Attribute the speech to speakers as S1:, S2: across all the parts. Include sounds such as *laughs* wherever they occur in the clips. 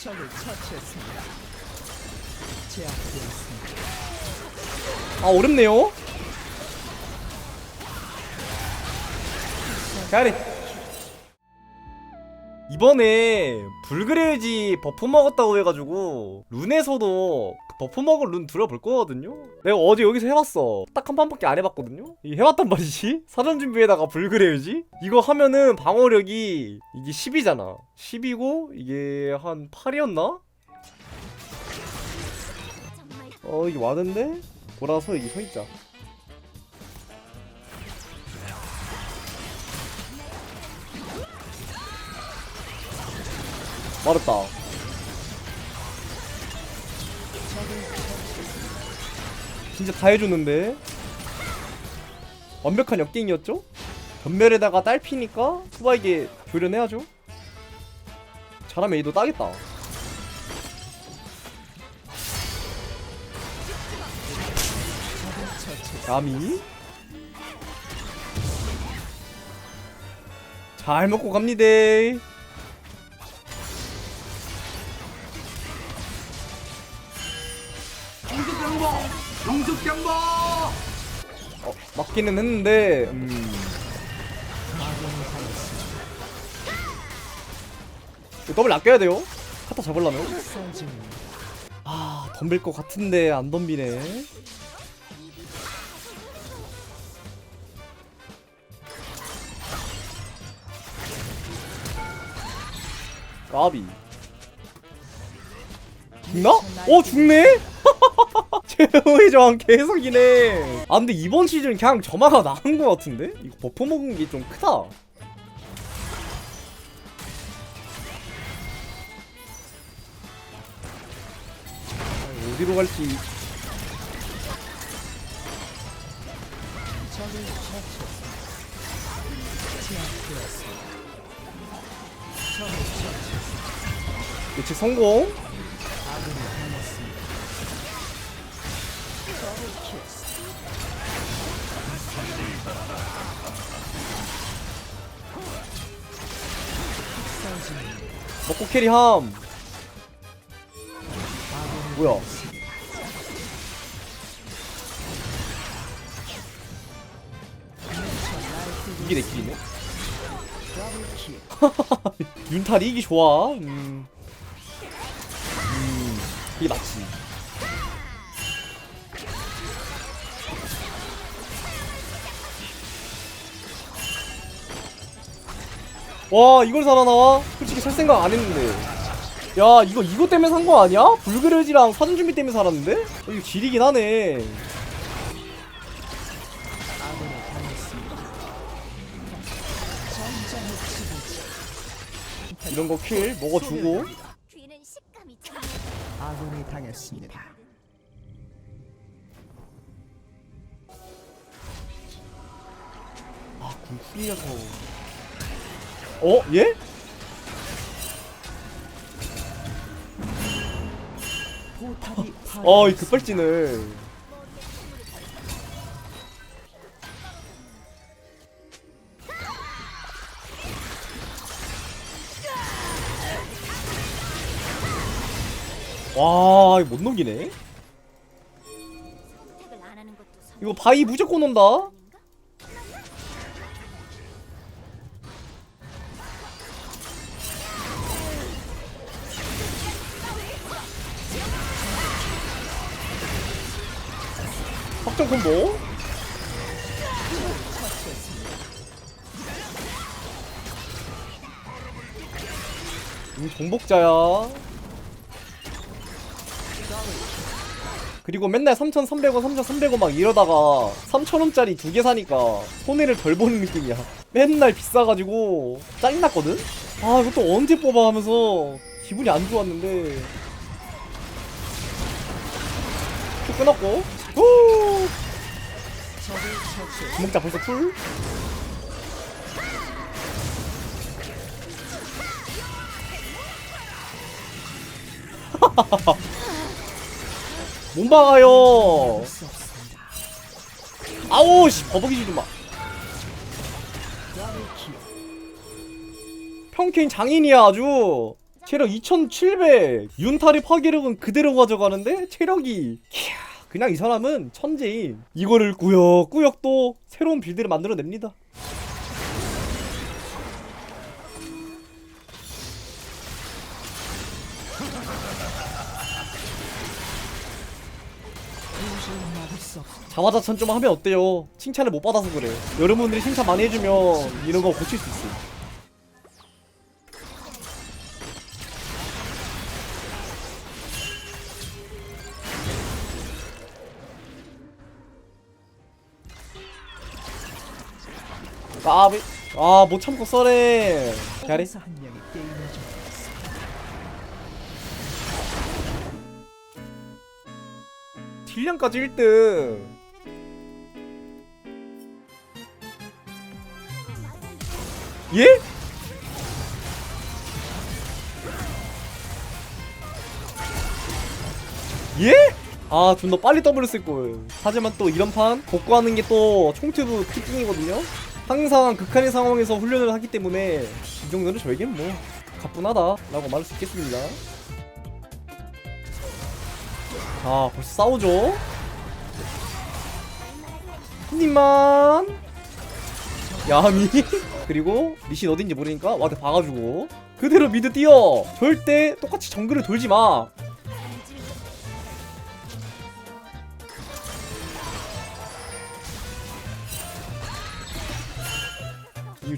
S1: 적을 처치했습니다. 제압되었습니다.
S2: 아 어렵네요 가리 이번에 불그레이지 버프 먹었다고 해가지고 룬에서도 그 버프 먹은 룬 들어볼 거거든요? 내가 어제 여기서 해봤어. 딱 한 판밖에 안 해봤거든요? 이 해봤단 말이지? *laughs* 사전 준비에다가 불그레이지? 이거 하면은 방어력이 이게 10이잖아. 10이고 이게 한 8이었나? 어 이게 왔는데? 돌아서 여기 서 있자. 말했다. 진짜 다 해줬는데 완벽한 역갱이었죠? 전멸에다가 딸피니까 후바에게 교련해야죠. 잘하면 얘도 따겠다. 감히 잘 먹고 갑니다. 어, 맞기는 했는데 음. 이거 더블 아껴야 돼요. 카타 잡으려면. 아 덤빌 것 같은데 안 덤비네. 까비. 죽나? 어 죽네? 최후의 저항 계속이네. 아 근데 이번 시즌 그냥 점화가 나은 것 같은데? 이거 버프 먹은 게 좀 크다. 아, 어디로 갈지. 예측 성공. 먹고 캐리함. 뭐야? 이게 내 길이네.
S1: 더블 킬.
S2: 윤탈이 이기 좋아. 음. 음. 이게 맞지. 와 이걸 살아나와? 솔직히 살 생각 안 했는데 야 이거 이거 때문에 산 거 아니야? 불그레지랑 사전 준비 때문에 살았는데? 어, 이거 질이긴 하네. 이런 거 킬 먹어주고
S3: 귀는 식감이 참
S1: 아군이 당했습니다.
S2: 아 군풀이라서 어? 얘? 어, 이 급발진을. 와, 이거 못 넘기네. 이거 바이 무조건 온다. 확정 콤보. 음, 정복자야. 그리고 맨날 3,300원, 3,300원 막 이러다가 3,000원짜리 두 개 사니까 손해를 덜 보는 느낌이야. 맨날 비싸가지고 짜증났거든? 아, 이것도 언제 뽑아 하면서 기분이 안 좋았는데. 쭉 끊었고.
S1: 처치했습니다.
S2: 주먹자 벌써 풀? *laughs* 못 막아요. 아우 씨 버벅이지 좀 마. 평캔 장인이야 아주. 체력 2700 윤타리 파괴력은 그대로 가져가는데 체력이 이야, 그냥 이 사람은 천재인. 이거를 꾸역꾸역 또 새로운 빌드를 만들어냅니다. 자화자찬 좀 하면 어때요? 칭찬을 못 받아서 그래. 여러분들이 칭찬 많이 해주면 이런 거 고칠 수 있어 까비 아못 참고 써래 잘해. 딜량까지 1등 예? 예? 아좀더 빨리 더블을 쓸걸 하지만 또 이런 판 복구하는 게 또 총튜브 특징이거든요 항상 극한의 상황에서 훈련을 하기 때문에 이 정도는 저에겐 뭐 가뿐하다 라고 말할 수 있겠습니다. 아 벌써 싸우죠? 한 입만. 야미. *laughs* 그리고 리신 어딘지 모르니까 와드 박아주고. 그대로 미드 뛰어. 절대 똑같이 정글을 돌지 마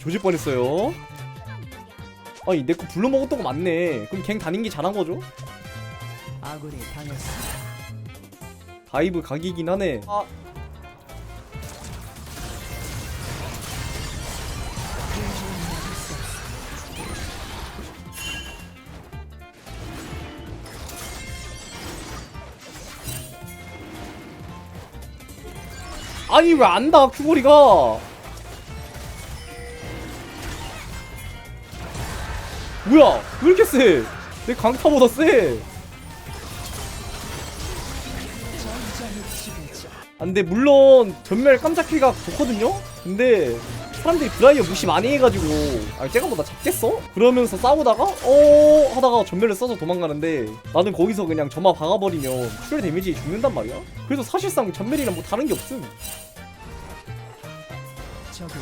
S2: 조질 뻔했어요 아니 내거 불러 먹었던 거 맞네 그럼 갱 다닌 게 잘한 거죠?
S1: 아군이 당했습니다.
S2: 다이브 각이긴 하네 아. 아니 왜 안다 큐고리가 뭐야 왜 이렇게 세? 내 강타보다 세. 안돼 물론 전멸 깜짝키가 좋거든요? 근데 사람들이 브라이어 무시 많이 해가지고 아 쟤가 뭐나 잡겠어? 그러면서 싸우다가 어 하다가 전멸을 써서 도망가는데 나는 거기서 그냥 점화 박아버리면 출 데미지 죽는단 말이야? 그래서 사실상 전멸이랑 뭐 다른 게 없음
S1: 적을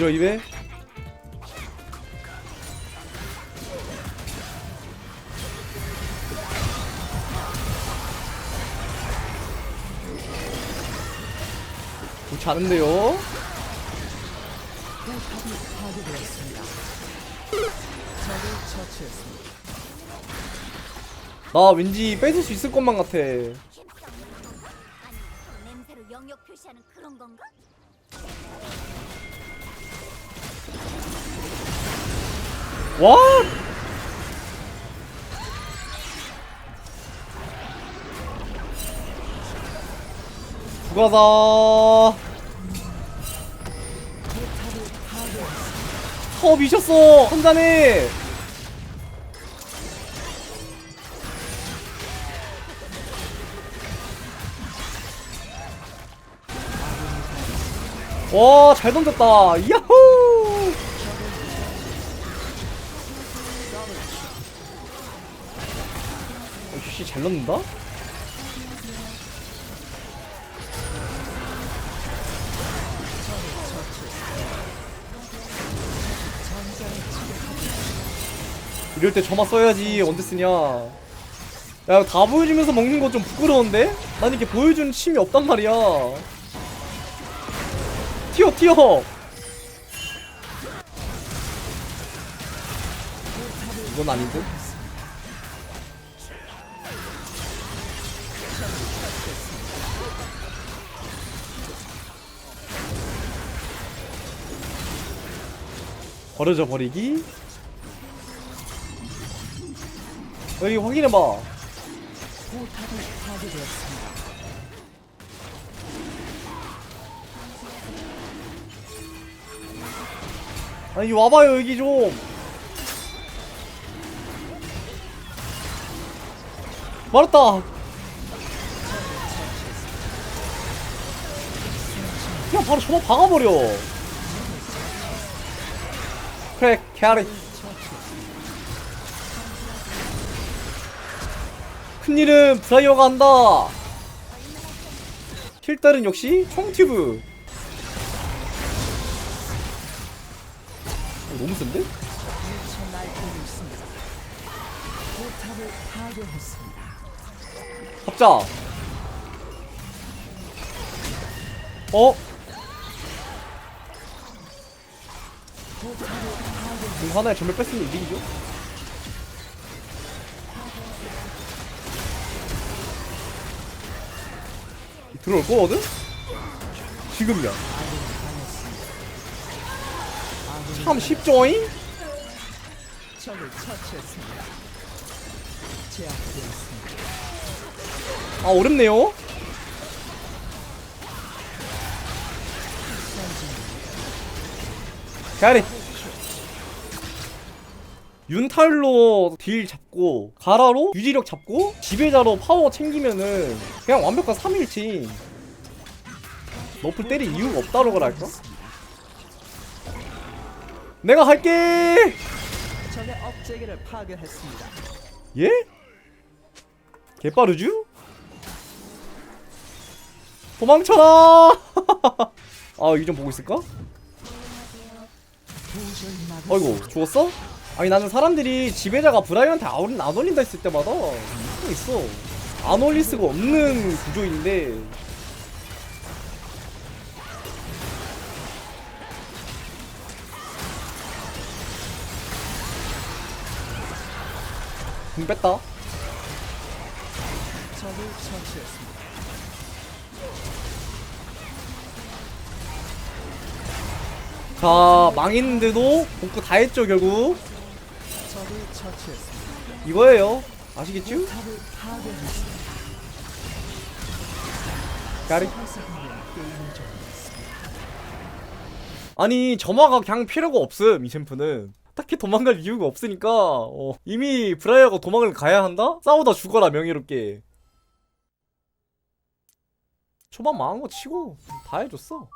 S2: 저 입에 좋지 않은데요? 나 왠지 뺏을 수 있을 것만 같아
S3: 그?
S2: 와! 누가다 어 미쳤어. 한 잔에 와 잘 던졌다. 야호 씨, 잘 넣는다? 이럴 때 저만 써야지 언제 쓰냐 야 다 보여주면서 먹는 거 좀 부끄러운데? 난 이렇게 보여주는 침이 없단 말이야 튀어 튀어 이건 아닌데? 버려져 버리기. 여기 확인해봐. 아니 와봐요 여기 좀. 말았다. 그냥 바로 저만 박아버려 그래 캐리. 큰일은 브라이어가 한다 킬달은 역시 총튜브 어, 너무 센데? 잡자 어?
S1: 파괴.
S2: 공 하나에 전멸 뺐으면 이득이죠? 들어올 거거든? 지금이야 참 쉽죠잉? 아 어렵네요 가리 윤탈로 딜 잡고 가라로 유지력 잡고 지배자로 파워 챙기면은 그냥 완벽한 3일치 너플 때릴 이유가 없다고 그랄까? 내가 할게
S1: 적의 업체계를 파괴했습니다.
S2: 예? 개빠르쥬? 도망쳐라! *laughs* 아, 이 좀 보고 있을까?
S1: 수
S2: 죽었어? 아니, 나는 사람들이 지배자가 브라이언한테 안, 올린- 안 올린다 했을 때마다 있어 있어. 안 올릴 수가 없는 구조인데. 궁 뺐다. 자, 망했는데도 복구 다 했죠, 결국. 이거예요. 아시겠죠? 가리. 아니 점화가 그냥 필요가 없음 이 챔프는 딱히 도망갈 이유가 없으니까 어, 이미 브라이어가 도망을 가야 한다? 싸우다 죽어라 명예롭게 초반 망한 거 치고 다 해줬어